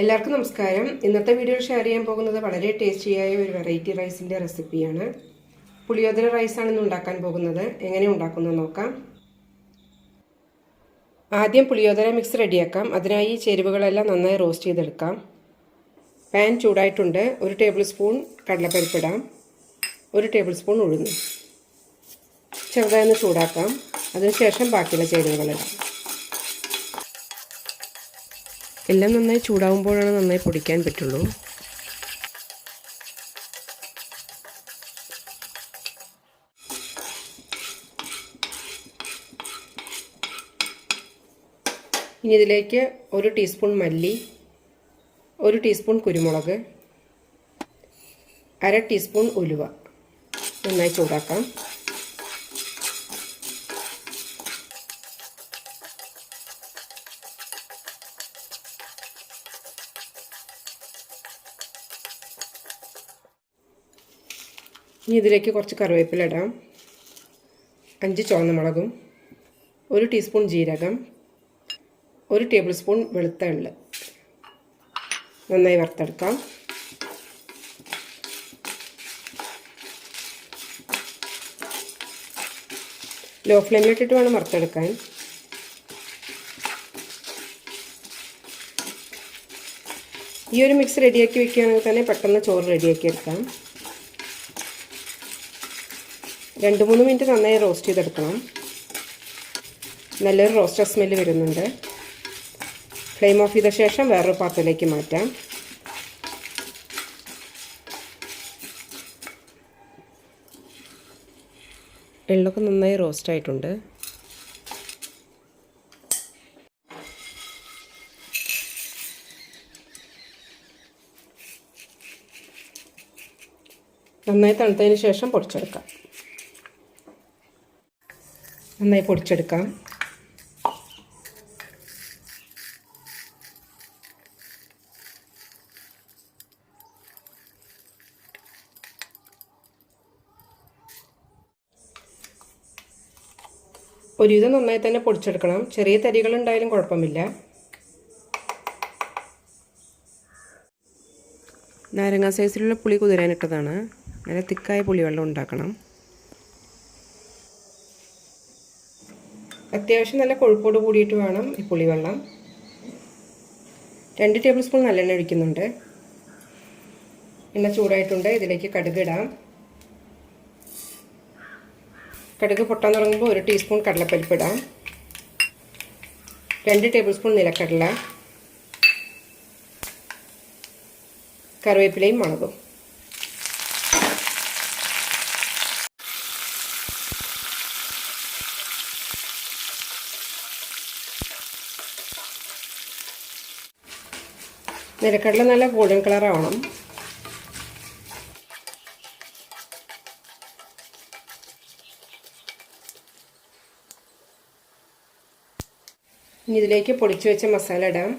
എല്ലാവർക്കും നമസ്കാരം. ഇന്നത്തെ വീഡിയോ ഷെയർ ചെയ്യാൻ പോകുന്നത് വളരെ ടേസ്റ്റിയായ ഒരു വെറൈറ്റി റൈസിന്റെ റെസിപ്പിയാണ് പുളിയോദര റൈസാണ് ഇന്ന് ഉണ്ടാക്കാൻ പോകുന്നത്. എങ്ങനെ ഉണ്ടാക്കുന്നത് നോക്കാം. ആദ്യം പുളിയോദര മിക്സ് റെഡിയാക്കാം അതിനായി ചേരുവകളെല്ലാം നന്നായി റോസ്റ്റ് ചെയ്തെടുക്കാം. പാൻ ചൂടായിട്ടുണ്ട്. ഒരു ടേബിൾ സ്പൂൺ കടലപ്പരിപ്പിടാം ഒരു ടേബിൾ സ്പൂൺ ഉഴുന്ന്. ചെറുതായി ഒന്ന് ചൂടാക്കാം. അതിനുശേഷം ബാക്കിയുള്ള ചേരുവകളിടാം എല്ലാം നന്നായി ചൂടാവുമ്പോഴാണ് നന്നായി പൊടിക്കാൻ പറ്റുള്ളൂ. ഇനി ഇതിലേക്ക് ഒരു ടീസ്പൂൺ മല്ലി ഒരു ടീസ്പൂൺ കുരുമുളക് അര ടീസ്പൂൺ ഉലുവ. നന്നായി ചൂടാക്കാം. ഇനി ഇതിലേക്ക് കുറച്ച് കറിവേപ്പില ഇടാം. അഞ്ച് ചുവന്ന മുളകും ഒരു ടീസ്പൂൺ ജീരകം ഒരു ടേബിൾ സ്പൂൺ വെളുത്ത എള്ള്. നന്നായി വറുത്തെടുക്കാം. ലോ ഫ്ലെയിമിലിട്ടിട്ട് വേണം വറുത്തെടുക്കാൻ. ഈ ഒരു മിക്സ് റെഡിയാക്കി വെക്കുകയാണെങ്കിൽ തന്നെ പെട്ടെന്ന് ചോറ് റെഡിയാക്കി എടുക്കാം. രണ്ട് മൂന്ന് മിനിറ്റ് നന്നായി റോസ്റ്റ് ചെയ്തെടുക്കണം. നല്ലൊരു റോസ്റ്റർ സ്മെല്ല് വരുന്നുണ്ട്. ഫ്ലെയിം ഓഫ് ചെയ്ത ശേഷം വേറൊരു പാത്രത്തിലേക്ക് മാറ്റാം. എള്ളൊക്കെ നന്നായി റോസ്റ്റ് ആയിട്ടുണ്ട്. നന്നായി തണുത്തതിന് ശേഷം പൊടിച്ചെടുക്കാം. നന്നായി പൊടിച്ചെടുക്കാം. ഒരുവിധം നന്നായി തന്നെ പൊടിച്ചെടുക്കണം. ചെറിയ തരികൾ ഉണ്ടായാലും കുഴപ്പമില്ല. നാരങ്ങ സൈസിലുള്ള പുളി കുതിരാനിട്ടതാണ്. നല്ല തിക്കായ പുളിവെള്ളം ഉണ്ടാക്കണം. അത്യാവശ്യം നല്ല കൊഴുപ്പോട് കൂടിയിട്ട് വേണം ഈ പുളിവെള്ളം. രണ്ട് ടേബിൾ സ്പൂൺ നല്ലെണ്ണ ഒഴിക്കുന്നുണ്ട്. എണ്ണ ചൂടായിട്ടുണ്ട്. ഇതിലേക്ക് കടുക് ഇടാം. കടുക് പൊട്ടാൻ തുടങ്ങുമ്പോൾ ഒരു ടീസ്പൂൺ കടലപ്പരിപ്പ് ഇടാം. രണ്ട് ടേബിൾ സ്പൂൺ നിലക്കടല. കറിവേപ്പിലയും മുളകും നിലക്കടല നല്ല ഗോൾഡൻ കളർ ആവണം. ഇനി ഇതിലേക്ക് പൊടിച്ചു വെച്ച മസാല ഇടാം.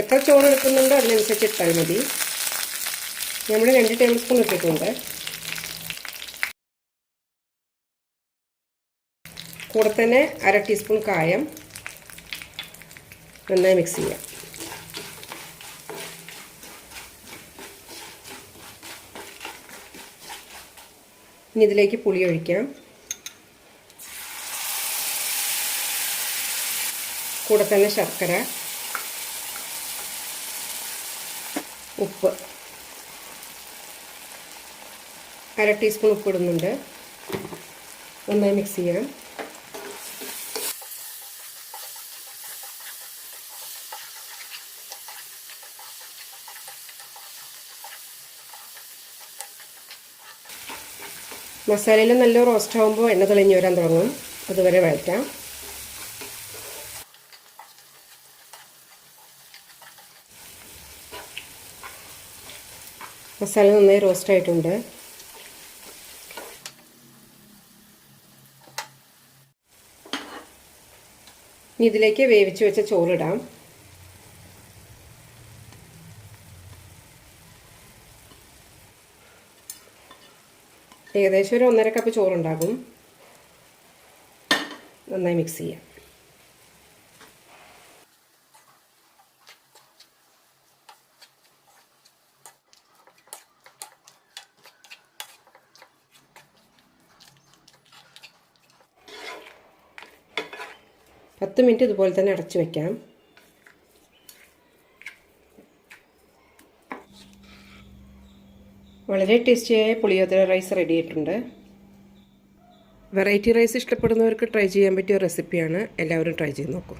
എത്ര ചോറ് എടുക്കുന്നുണ്ടോ അതിനനുസരിച്ച് ഇട്ടാൽ മതി. നമ്മൾ രണ്ട് ടേബിൾ സ്പൂൺ ഇട്ടിട്ടുണ്ട്. കൂടെ തന്നെ അര ടീസ്പൂൺ കായം നന്നായി മിക്സ് ചെയ്യാം. ഇനി ഇതിലേക്ക് പുളി ഒഴിക്കാം. കൂടെ തന്നെ ശർക്കര ഉപ്പ്. അര ടീസ്പൂൺ ഉപ്പ് ഇടുന്നുണ്ട്. നന്നായി മിക്സ് ചെയ്യാം. മസാലയിൽ നല്ല റോസ്റ്റ് ആകുമ്പോൾ എണ്ണ തെളിഞ്ഞ് വരാൻ തുടങ്ങും. അതുവരെ വഴറ്റാം. മസാല നന്നായി റോസ്റ്റ് ആയിട്ടുണ്ട്. ഇനി ഇതിലേക്ക് വേവിച്ച് വെച്ച ചോറിടാം. ഏകദേശം ഒരു ഒന്നര കപ്പ് ചോറുണ്ടാകും. നന്നായി മിക്സ് ചെയ്യാം. പത്ത് മിനിറ്റ് ഇതുപോലെ തന്നെ അടച്ചു വയ്ക്കാം വളരെ ടേസ്റ്റിയായ പുളിയോദര റൈസ് റെഡി ആയിട്ടുണ്ട്. വെറൈറ്റി റൈസ് ഇഷ്ടപ്പെടുന്നവർക്ക് ട്രൈ ചെയ്യാൻ പറ്റിയ റെസിപ്പിയാണ് എല്ലാവരും ട്രൈ ചെയ്ത് നോക്കൂ.